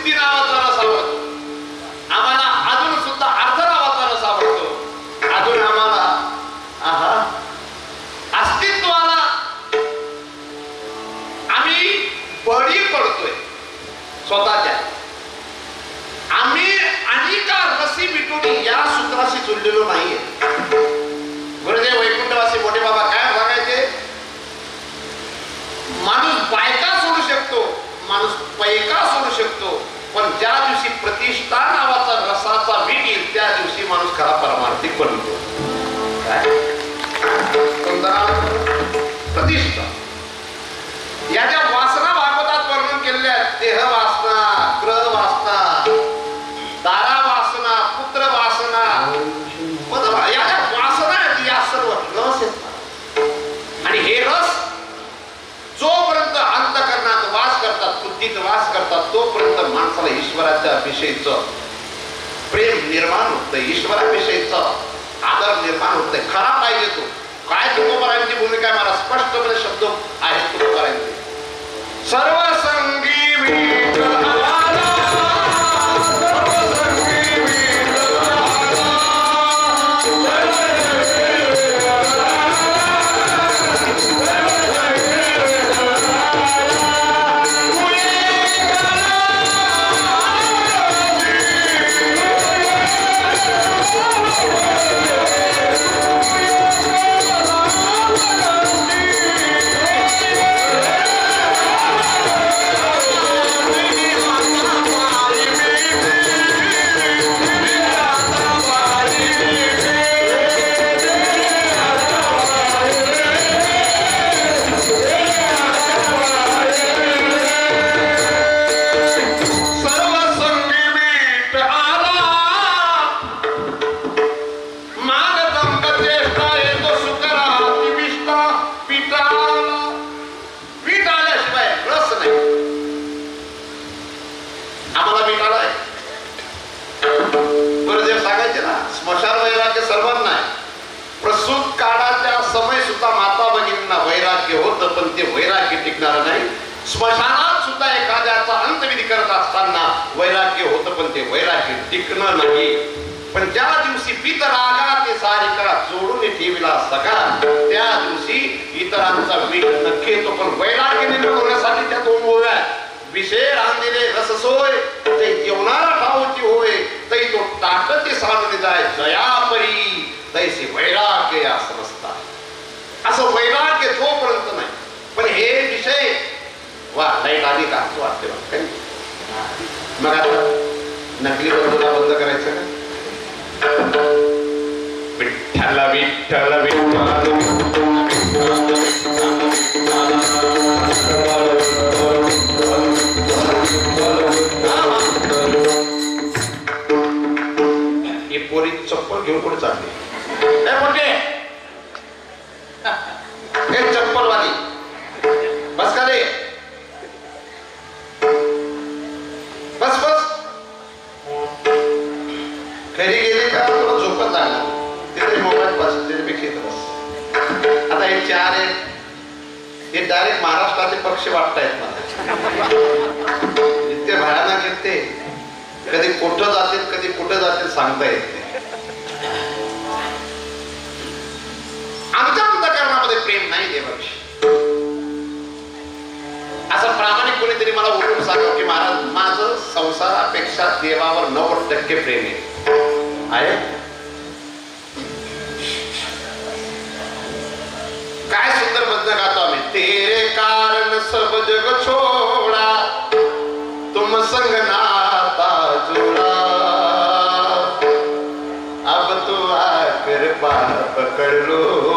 ಮುಂದಿನ माणसाला ईश्वराच्या विषयीचं प्रेम निर्माण होतं ईश्वराविषयीचं आदर निर्माण होतंय. खरा पाहिजे तो. काय तुकोबारांची भूमिका मला स्पष्टपणे शब्द आहेत तुकोबारांचे सर्व संगी पृथ्वीला सका त्या दिवशी इतरांचा वेग नक्की येतो. पण वैराग्य निर्माण त्या दोन ओव्या विषय रांदिले रस सोय ते जेवणारा भावची होय तै तो जाय जयापरी तैसे वैराग्य या समजता असं वैराग्य तोपर्यंत नाही. पण हे विषय वा लाइट आली का तो वाटते बघ मग आता नकली बंद करायचं का? विठ्ठल विठ्ठल ही पोरी चप्पल घेऊन कुठे चालली. perdón.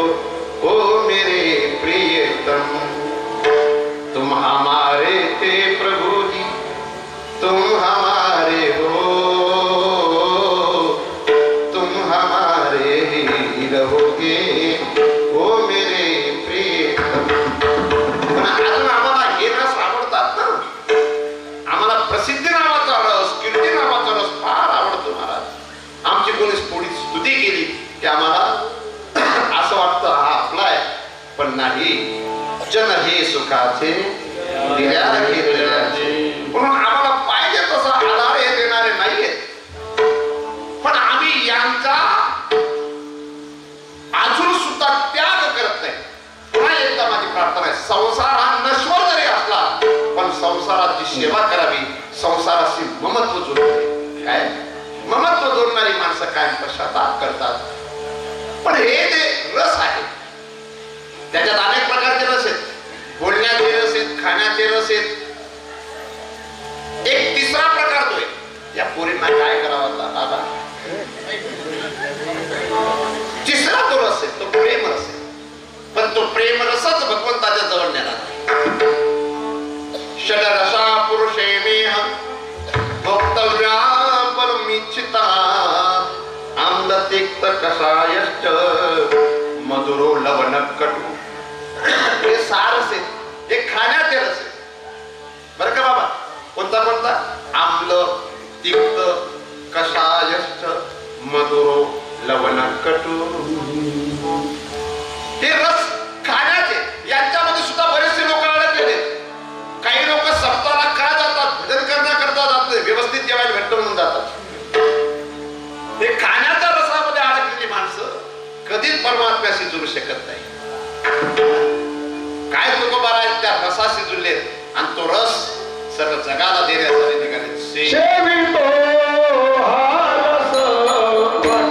असते म्हणून आम्हाला पाहिजे तसा आधार हे देणारे नाहीये. पण आम्ही यांचा अजून सुद्धा त्याग करत नाही. एकदा माझी प्रार्थना आहे संसार हा नश्वर जरी असला पण संसाराची सेवा करावी. संसाराशी ममत्व जोडले काय? ममत्व जोडणारी माणसं कायम पश्चाताप करतात? पण हे जे रस आहे त्याच्यात अनेक प्रकारचे रस बोलण्याचे रस आहेत खाण्याचे रस आहेत एक तिसरा प्रकार तो आहे. या पोरींना काय करावा आता दादा? तिसरा तो रस आहे तो प्रेम रस आहे. पण तो प्रेम रसच भगवंताच्या जवळ नेला षडरसा पुरुषे मेह भक्तव्या परमिच्छिता आम्ल तिक्त कषायश्च मधुरो लवण कटू तिक्त कषायश्च मधुरो लवण कटू हे रस खाण्याचे यांच्यामध्ये सुद्धा बरेचसे लोक अडकलेले काही लोक सप्ताहाला का जातात भजन करण्याकरता जात नाही व्यवस्थित जेवायला घट्ट म्हणून जातात. हे खाण्याच्या रसामध्ये अडकलेली माणसं कधीच परमात्म्याशी जुळू शकत नाही. काय तुकोबार आहेत त्या रसाशी जुळले आणि तो रस सर्व जगाला देण्यासाठी निघाले. से- सेवितो हा रस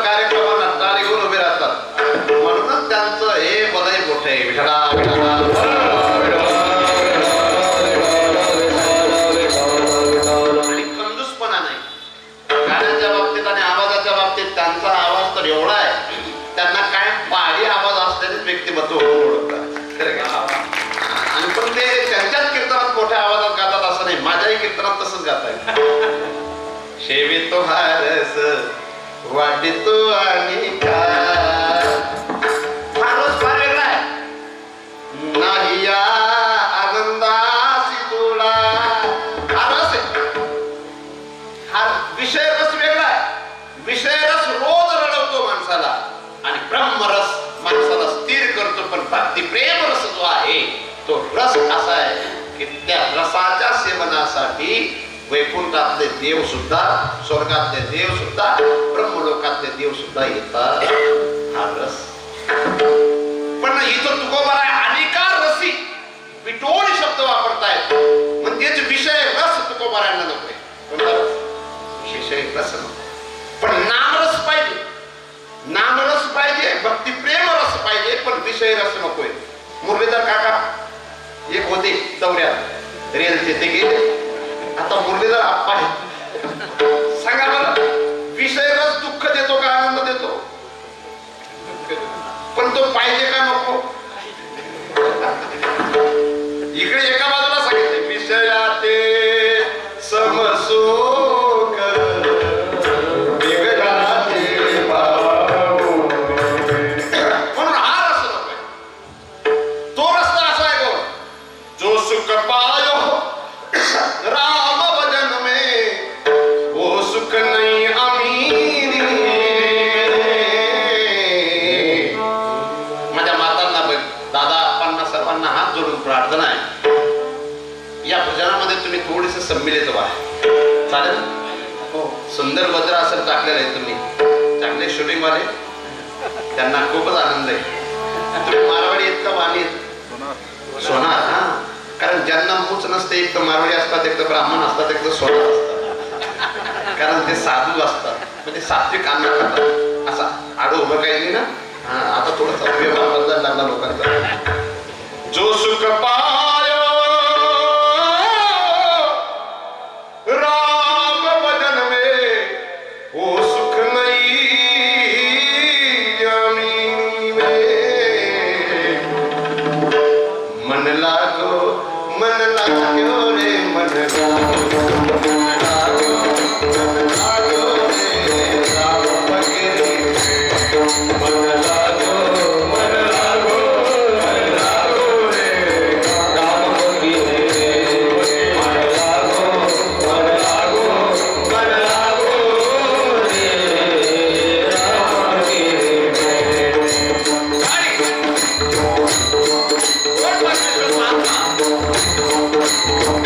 कार्यक्रमांना येऊन घेऊन उभे राहतात. म्हणूनच त्यांचं हे बदय मोठे विठडा विठडा कंजूसपणा नाही. आवाजाच्या बाबतीत त्यांचा आवाज तर एवढा आहे. त्यांना काय आवाज का? आणि पण ते कीर्तनात मोठ्या आवाजात गातात असं नाही. माझ्याही कीर्तनात हारस. वाटितो आणि का हा रस फार वेगळा आहे नाही या आनंदासी तुला हा हा विषय रस वेगळा आहे. विषय रस रोज रडवतो माणसाला. आणि ब्रह्मरस माणसाला स्थिर करतो पण भक्ती प्रेम रस जो आहे तो रस असा आहे की त्या रसाच्या सेवनासाठी वैकुंठातले देव सुद्धा स्वर्गातले देव सुद्धा ब्रह्मलोकातले देव सुद्धा येतात. हा रस. पण इथं तुकोबार आहे अनिका रसी विटोळी शब्द वापरतायत. म्हणजेच विषय रस तुकोबारांना नकोय कोणता रस? विषय रस नको पण नामरस पाहिजे. नामरस पाहिजे भक्ती प्रेम रस पाहिजे पण विषय रस नकोय. मुरलीधर काका एक होते दौऱ्यात. रेलचे ते गेले. आता मुरलीधर आप्पा आहे सांगा बरं विषय दुःख देतो का आनंद देतो? पण तो पाहिजे का नको? इकडे एका आडो उभं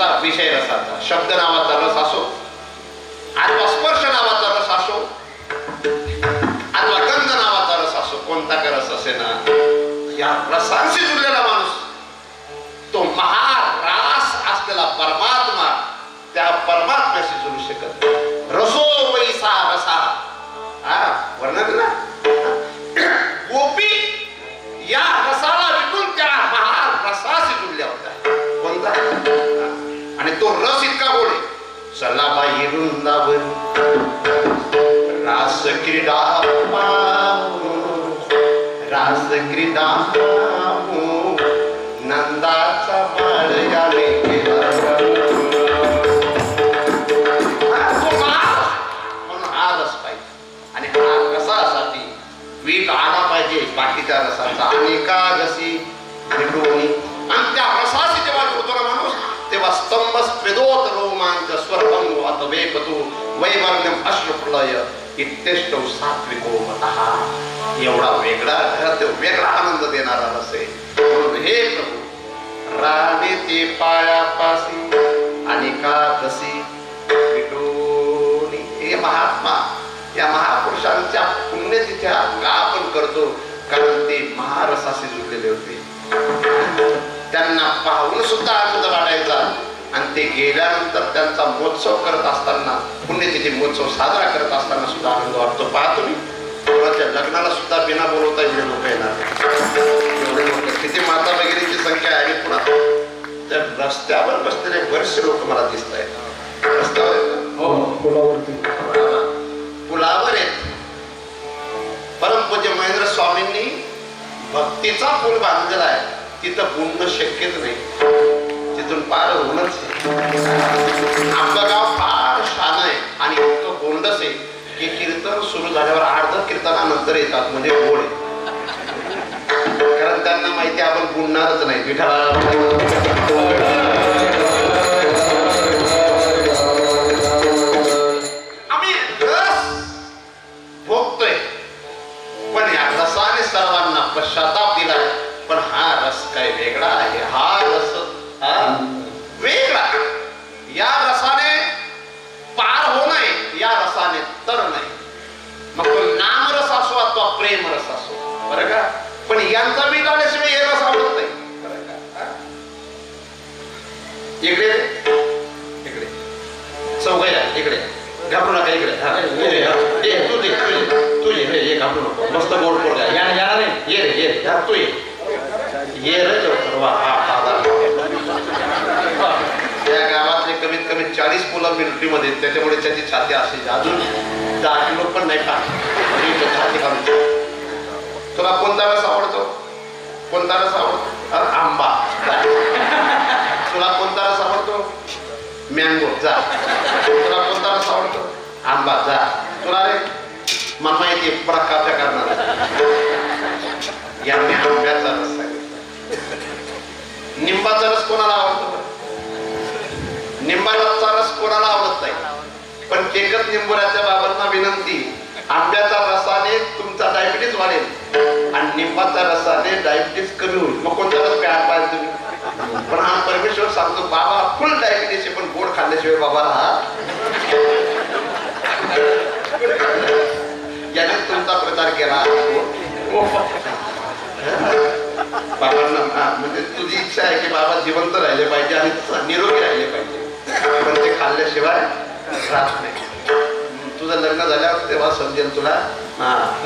आहे विषय रसाचा शब्द नावाचा रस असो अथवा स्पर्श नावाचा रस असो अथवा गंध नावाचा रस असो कोणता का रस असे ना या रसांशी जुडलेला माणूस तो महारास असलेला परमात्मा त्या परमात्म्याशी जुळू शकत रसो वैसा रसा. हा वर्णन ना तो रस इतका गोड आहे. चला बाई वृंदावन. रास क्रीडा रास क्रीडा नंदाचा बाळ याने तो आणि हा रसासाठी वीट आला पाहिजे बाकीच्या रसाचा. अनेकादशी भेटून आणि स्वरभंग अत वेपतु वैवर्ण्यम सात्विको मतः एवढा वेगळा तो वेगळा आनंद देणारा रस आहे म्हणून हे प्रभू राणी ते पायापासी हे महात्मा या महापुरुषांच्या पुण्यतिथ्या का आपण करतो कारण ते महारसाशी जुडलेले होते त्यांना पाहून सुद्धा आनंद वाटायचा आणि ते गेल्यानंतर त्यांचा महोत्सव करत असताना पुण्यतिथी महोत्सव साजरा करत असताना सुद्धा आनंद वाटतो. पहा तुम्ही. कोणाच्या लग्नाला सुद्धा बिना बोलवता एवढे लोक येणार. किती माता वगैरेची संख्या आहे पुन्हा तर रस्त्यावर बसलेले बरेचसे लोक मला दिसत आहेत. रस्त्यावर? हो. पुलावर आहेत. परमपूज्य महेंद्र स्वामींनी भक्तीचा पूल बांधलेला आहे. तिथं बुडणं शक्यच नाही. तिथून पार होणच आमचं गाव फार छान आहे आणि इतकं गोंडच आहे की कीर्तन सुरू झाल्यावर अर्ध कीर्तनानंतर येतात म्हणजे गोड कारण त्यांना माहिती आपण गुणणारच नाही. विठा पश्चाताप आंबा जा तुला रे मला माहिती आहे काप्या करणार यांनी आंब्याचा रस सांगितला निंबाचा रस कोणाला आवडतो निंबाचा रस कोणाला आवडत नाही पण केकच निंबुराच्या बाबांना विनंती आंब्याचा रसाने तुमचा डायबिटीस वाढेल आणि निंबाचा रसाने डायबिटीस कमी होईल मग कोणता रस प्यायला पाहिजे तुम्ही पण हा परमेश्वर सांगतो बाबा फुल डायबिटीस आहे पण गोड खाल्ल्याशिवाय बाबा राहा याने तुमचा प्रचार केला. बाबांना म्हणजे तुझी इच्छा आहे की बाबा जिवंत राहिले पाहिजे आणि निरोगी राहिले पाहिजे. पण ते खाल्ल्याशिवाय राहत नाही. तुझं लग्न झाल्यावर तेव्हा समजेल तुला. हा.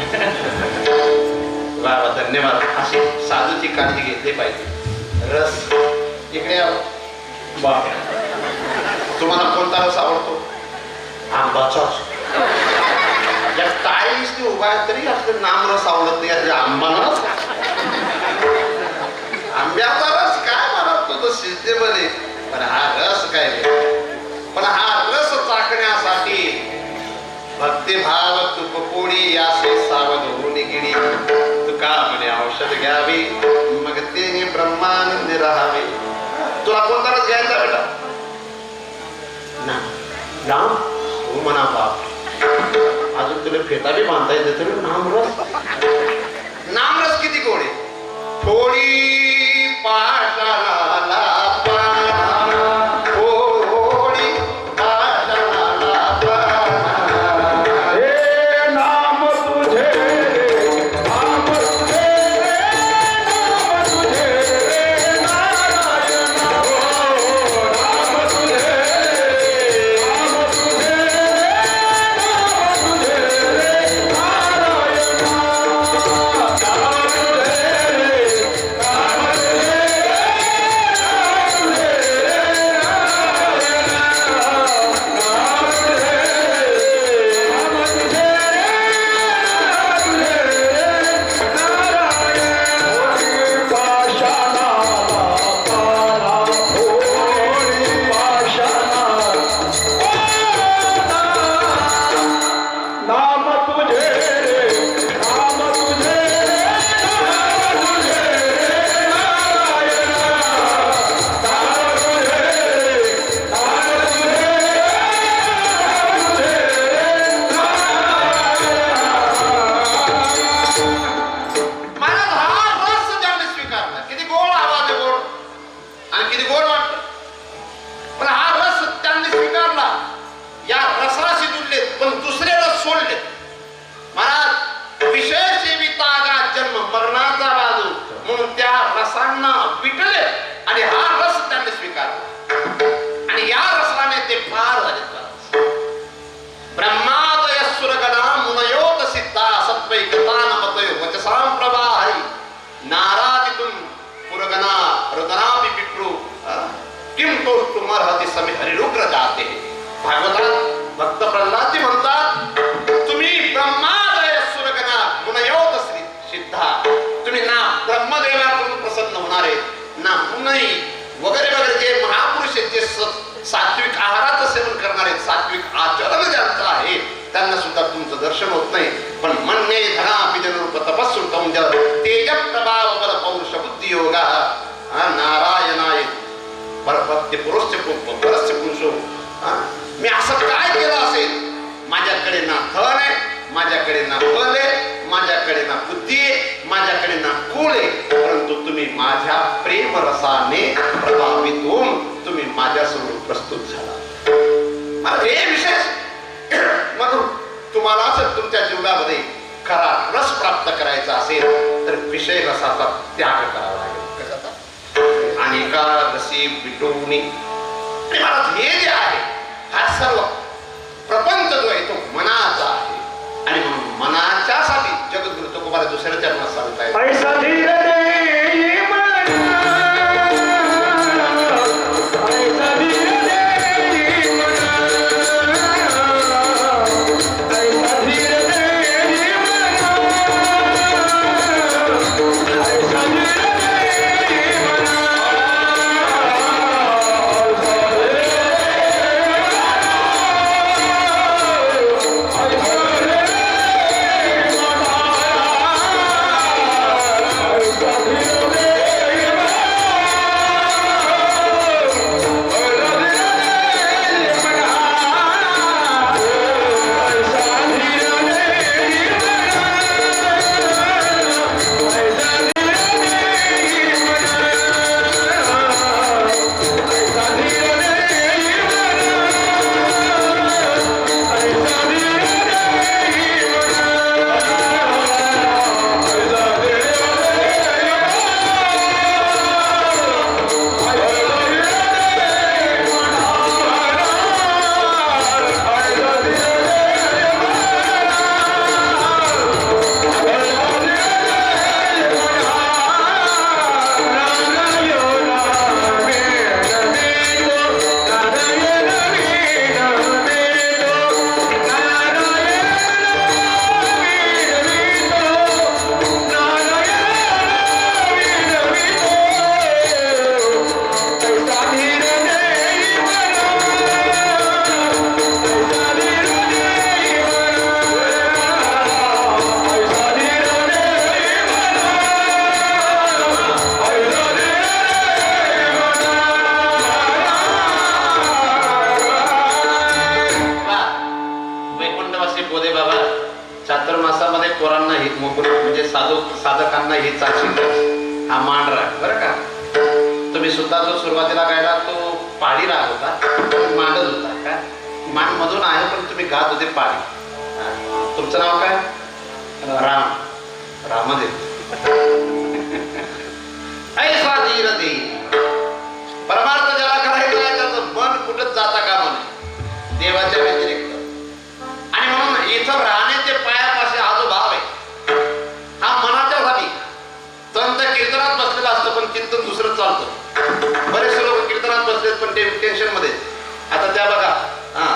वा धन्यवाद. अशी साधूची काळजी घेतली पाहिजे. रस. इकडे तुम्हाला कोणता रस आवडतो? आंबाचा. या ते उभा आहे तरी आपलं नाम रस आवडत नाही यातल्या आंबाला आंब्याचा रस काय मला तो तो सिद्धेबल आहे पण हा रस काय पण हा रस चाकण्यासाठी भक्तिभाव तुपपोळी यासे सावध होऊन गिडी तुका म्हणे औषध घ्यावी मग ते ब्रह्मानंदी राहावे तुला कोणता रस घ्यायचा बेटा? ना नाम हो म्हणा बाप. अजून तुला फेता बी बांधता येते तरी नामरस. नामरस किती कोणी थोडी पाषाणाला जाते भागवतात भक्त प्रल्हाद म्हणतात तुम्ही ब्रह्मादय गुणयोत सिद्धा। तुम्ही ना ब्रह्मदेवाकडून प्रसन्न होणारे ना वगैरे वगैरे जे महापुरुष आहेत जे सात्विक आहाराचं सेवन करणारे सात्विक आचरण ज्यांचं आहे त्यांना सुद्धा तुमचं दर्शन होत नाही. पण म्हणणे धना पिजनरूप तेज प्रभाव बल पौरुष बुद्धी योगा नारायण ते पुरुषचे परसचे पुरुषो मी असं काय केलं असेल? माझ्याकडे ना धन आहे माझ्याकडे ना बल आहे माझ्याकडे ना बुद्धी आहे माझ्याकडे ना कुळ आहे. परंतु तुम्ही माझ्या प्रेम रसाने प्रभावित होऊन तुम्ही माझ्यासमोर प्रस्तुत झाला. मला हे विशेष. म्हणून तुम्हाला जर तुमच्या जीवनामध्ये खरा रस प्राप्त करायचा असेल तर विषय रसाचा त्याग करावा लागेल. एकादशी आणि एका आणि मला हे जे आहे हा सर्व प्रपंच जो आहे तो मनाचा आहे. आणि म्हणून मनाच्यासाठी जगद्गुरु तुकोबारा दुसऱ्या चरणात सांगताय तो मांडच होता. का मान मधून आहे पण तुम्ही गात होते हा. तुमचं नाव काय? राम. रामदेव. ऐसा धीर देई परमार्थ ज्याला करायचा आहे त्याचं मन कुठंच जाता कामा नये. देवाच्या व्यतिरिक्त. आणि म्हणून इथं राहण्याचे पायापाशी हा जो भाव आहे. हा मनाच्या साठी संत कीर्तनात बसलेला असतं पण चिंतन दुसरं चालतं. बरेचसे लोक कीर्तनात बसलेत पण ते टेन्शनमध्ये. आता त्या बघा. हा.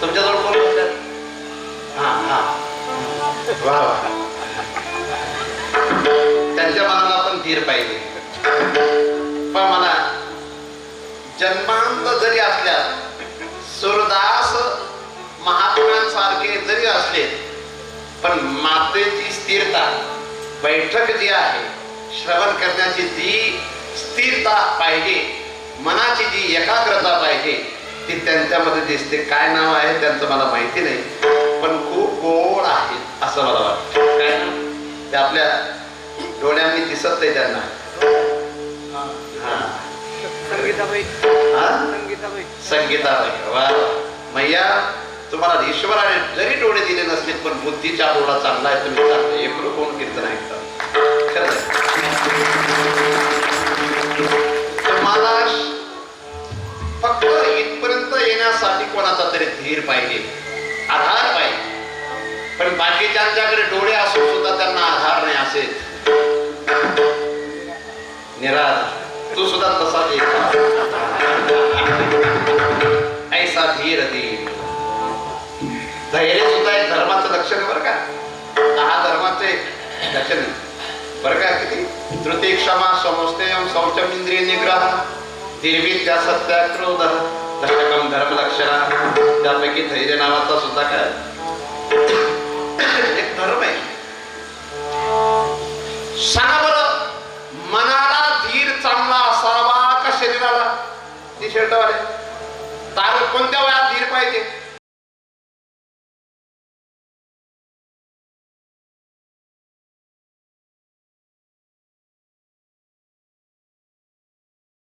तुमच्याजवळ कोण बसतात हा हा. वा वा. त्यांच्या मनाला पण धीर पाहिजे. पण मला जन्मांत जरी असल्या सुरदास महात्म्यांसारखे जरी असले पण मातेची स्थिरता बैठक जी आहे श्रवण करण्याची जी स्थिरता पाहिजे मनाची जी एकाग्रता पाहिजे ती त्यांच्यामध्ये दिसते. काय नाव आहे त्यांचं मला माहिती नाही पण खूप गोड आहेत असं मला वाटतं. काय? ते आपल्या डोळ्यांनी दिसत नाही त्यांना. हा. संगीताबाई. हा? संगीताबाई. संगीताबाई. वा. मैया तुम्हाला ईश्वराने जरी डोळे दिले नसले पण बुद्धीचा डोळा चांगला आहे तुम्ही चांगलं एक कोण कीर्तन खरंच तुम्हाला फक्त इथपर्यंत येण्यासाठी कोणाचा तरी धीर पाहिजे. आधार पाहिजे. पण बाकीच्यांच्याकडे डोळे असून सुद्धा त्यांना आधार नाही असेल निराधार. तू सुद्धा तसाच ऐसा धीर धीर धैर्य सुद्धा एक धर्माचं लक्षण बरं का? हा धर्माचं लक्षण बरं का किती? तृतीय क्षमा समजते शौचम इंद्रिय निग्रह निर्मित्या सत्या क्रोध धर्म धर्मलक्षणा. त्यापैकी धैर्य नावाचा सुद्धा काय? एक धर्म आहे. सांगा बरं मनाला धीर चांगला असावा का शरीराला? ती शर्टवाले. तार कोणत्या वयात धीर पाहिजे?